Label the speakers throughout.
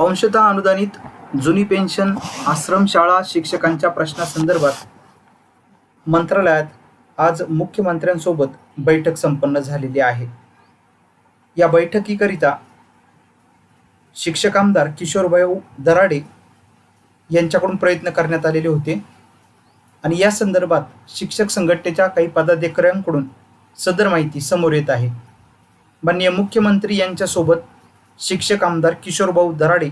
Speaker 1: अंशतः अनुदानित जुनी पेन्शन आश्रमशाळा शिक्षकांच्या प्रश्नासंदर्भात मंत्रालयात आज मुख्यमंत्र्यांसोबत बैठक संपन्न झालेली आहे. या बैठकीकरिता शिक्षक आमदार किशोरभाऊ दराडे यांच्याकडून प्रयत्न करण्यात आलेले होते आणि या संदर्भात शिक्षक संघटनेच्या काही पदाधिकाऱ्यांकडून सदर माहिती समोर येत आहे. माननीय मुख्यमंत्री यांच्यासोबत शिक्षक आमदार किशोरभाऊ दराडे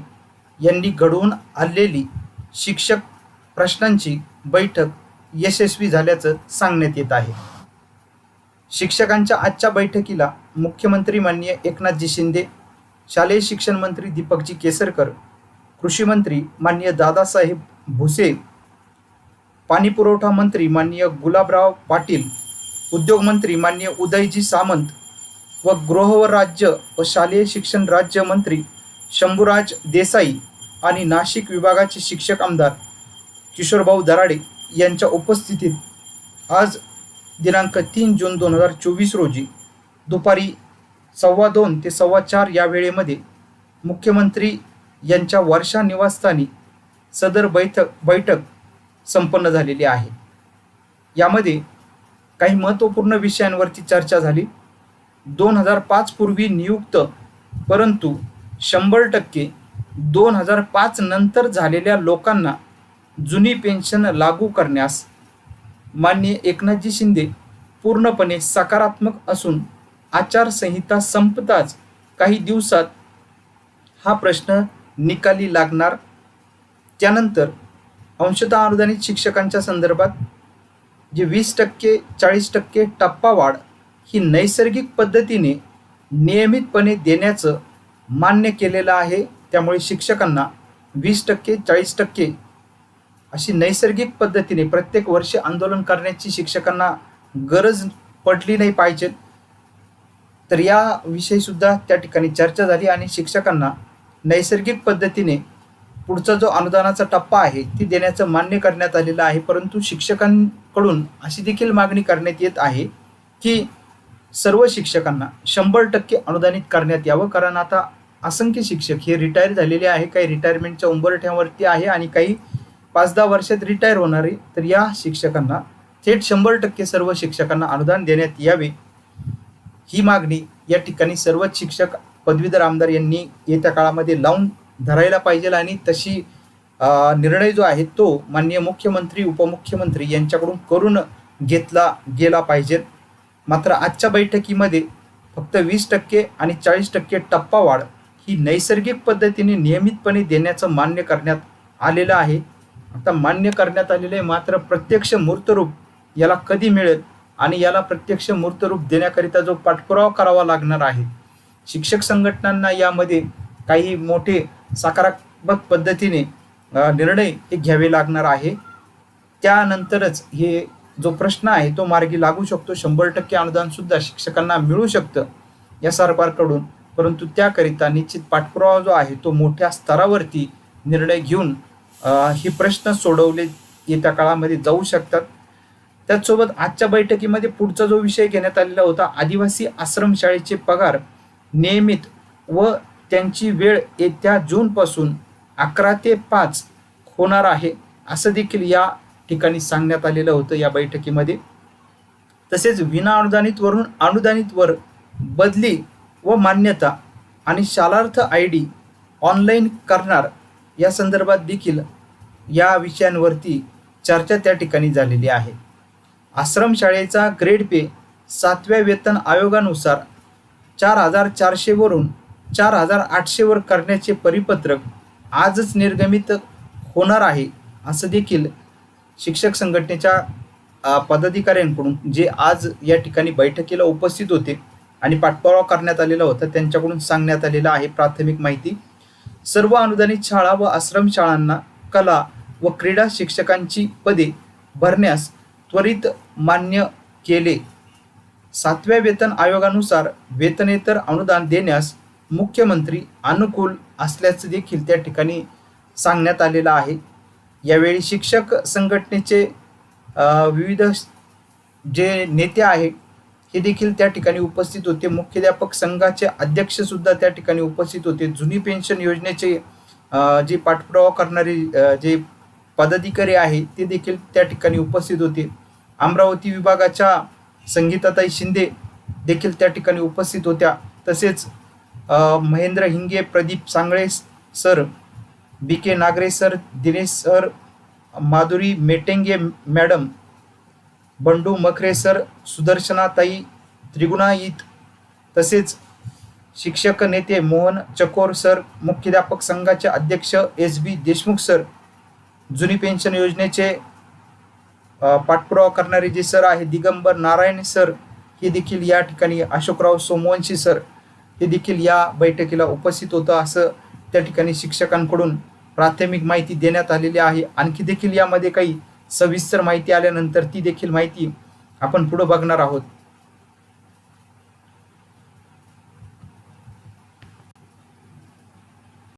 Speaker 1: यांनी घडवून आणलेली शिक्षक प्रश्नांची बैठक यशस्वी झाल्याचं सांगण्यात येत आहे. शिक्षकांच्या आजच्या बैठकीला मुख्यमंत्री माननीय एकनाथजी शिंदे शालेय शिक्षण मंत्री दीपकजी केसरकर कृषी मंत्री माननीय दादासाहेब भुसे पाणीपुरवठा मंत्री माननीय गुलाबराव पाटील उद्योगमंत्री माननीय उदयजी सामंत व गृह व राज्य व शालेय शिक्षण राज्यमंत्री शंभूराज देसाई आणि नाशिक विभागाचे शिक्षक आमदार किशोरभाऊ दराडे यांच्या उपस्थितीत आज दिनांक तीन जून दोन हजार चोवीस रोजी दुपारी सव्वा दोन ते सव्वा चार या वेळेमध्ये मुख्यमंत्री यांच्या वर्षा निवासस्थानी सदर बैठक बैठक संपन्न झालेली आहे. यामध्ये काही महत्त्वपूर्ण विषयांवरती चर्चा झाली. दोन हजार पाच पूर्वी नियुक्त परंतु शंभर टक्के दोन हजार पाच नंतर झालेल्या लोकांना जुनी पेन्शन लागू करण्यास मान्य एकनाथजी शिंदे पूर्णपणे सकारात्मक असून आचारसंहिता संपताच काही दिवसात हा प्रश्न निकाली लागणार. त्यानंतर अंशतः अनुदानित शिक्षकांच्या संदर्भात जे वीस टक्के चाळीस टक्के टप्पा वाढ ही नैसर्गिक पद्धतीने नियमितपणे देण्याचं मान्य केलेलं आहे. त्यामुळे शिक्षकांना वीस टक्के चाळीस टक्के अशी नैसर्गिक पद्धतीने प्रत्येक वर्षी आंदोलन करण्याची शिक्षकांना गरज पडली नाही पाहिजे. तर या त्या ठिकाणी चर्चा झाली आणि शिक्षकांना नैसर्गिक पद्धतीने पुढचा जो अनुदानाचा टप्पा आहे ती देण्याचं मान्य करण्यात आलेलं आहे. परंतु शिक्षकांकडून अशी देखील मागणी करण्यात येत आहे की सर्व शिक्षकांना शंभर टक्के अनुदानित करण्यात यावं. कारण आता असंख्य शिक्षक हे रिटायर झालेले आहे. काही रिटायरमेंटच्या उंबरठ्यावरती आहे आणि काही पाच दहा वर्षात रिटायर होणारे तर या शिक्षकांना थेट शंभर टक्के सर्व शिक्षकांना अनुदान देण्यात यावे. ही मागणी या ठिकाणी सर्वच शिक्षक पदवीधर आमदार यांनी येत्या काळामध्ये लावून धरायला पाहिजे आणि तशी निर्णय जो आहे तो माननीय मुख्यमंत्री उपमुख्यमंत्री यांच्याकडून करून घेतला गेला पाहिजे. मात्र आजच्या बैठकीमध्ये फक्त वीस टक्के आणि चाळीस टक्के टप्पा वाढ ही नैसर्गिक पद्धतीने नियमितपणे देण्याचं मान्य करण्यात आलेलं आहे. आता मान्य करण्यात आलेलं आहे मात्र प्रत्यक्ष मूर्तरूप याला कधी मिळेल आणि याला प्रत्यक्ष मूर्तरूप देण्याकरिता जो पाठपुरावा करावा लागणार आहे? शिक्षक संघटनांना यामध्ये काही मोठे सकारात्मक पद्धतीने निर्णय हे घ्यावे लागणार आहे. त्यानंतरच हे जो प्रश्न आहे तो मार्गी लागू शकतो. शंभर टक्के अनुदान सुद्धा शिक्षकांना मिळू शकतं या सरकारकडून. परंतु त्याकरिता निश्चित पाठपुरावा जो आहे तो मोठ्या स्तरावरती निर्णय घेऊन हे प्रश्न सोडवले येत्या काळामध्ये जाऊ शकतात. त्याचसोबत आजच्या बैठकीमध्ये पुढचा जो विषय घेण्यात आलेला होता आदिवासी आश्रमशाळेचे पगार नियमित व त्यांची वेळ येत्या जूनपासून अकरा ते पाच होणार आहे. असं देखील या ठिकाणी सांगण्यात आलेलं होतं या बैठकीमध्ये. तसेच विना अनुदानितवरून अनुदानितवर बदली व मान्यता आणि शालार्थ आय डी ऑनलाईन करणार या संदर्भात देखील या विषयांवरती चर्चा त्या ठिकाणी झालेली आहे. आश्रमशाळेचा ग्रेड पे सातव्या वेतन आयोगानुसार चार हजार चारशेवरून चार हजार आठशेवर करण्याचे परिपत्रक आजच निर्गमित होणार आहे असं देखील शिक्षक संघटनेच्या पदाधिकाऱ्यांकडून जे आज या ठिकाणी बैठकीला उपस्थित होते आणि पाठपुरावा करण्यात आलेला होता त्यांच्याकडून सांगण्यात आलेलं आहे प्राथमिक माहिती. सर्व अनुदानित शाळा व आश्रमशाळांना कला व क्रीडा शिक्षकांची पदे भरण्यास त्वरित मान्य केले. सातव्या वेतन आयोगानुसार वेतनेतर अनुदान देण्यास मुख्यमंत्री अनुकूल असल्याचं देखील त्या ठिकाणी सांगण्यात आलेलं आहे. यावेळी शिक्षक संघटनेचे विविध जे नेते आहे हे देखील त्या ठिकाणी उपस्थित होते. मुख्याध्यापक संघाचे अध्यक्ष सुद्धा त्या ठिकाणी उपस्थित होते. जुनी पेन्शन योजनेचे जे पाठपुरावा करणारे जे पदाधिकारी आहे ते देखील त्या ठिकाणी उपस्थित होते. अमरावती विभागाच्या संगीताताई शिंदे देखील त्या ठिकाणी उपस्थित होत्या. तसेच Mahendra Hinge Pradeep Sangle sir B K Nagre sir Dinesh sir Madhuri Metenge madam Bandu Makhare sir सुदर्शनाताई Trigunait तसेच शिक्षक नेते मोहन चकोर सर मुख्याध्यापक संघाचे अध्यक्ष एस बी देशमुख सर जुनी पेन्शन योजनेचे पाठपुरावा करणारे जे सर आहे दिगंबर नारायण सर हे देखील या ठिकाणी अशोकराव सोमवंशी सर हे देखील या बैठकीला उपस्थित होतं असं त्या ठिकाणी शिक्षकांकडून प्राथमिक माहिती देण्यात आलेली आहे. आणखी देखील यामध्ये काही सविस्तर माहिती आल्यानंतर ती देखील माहिती आपण पुढं बघणार आहोत.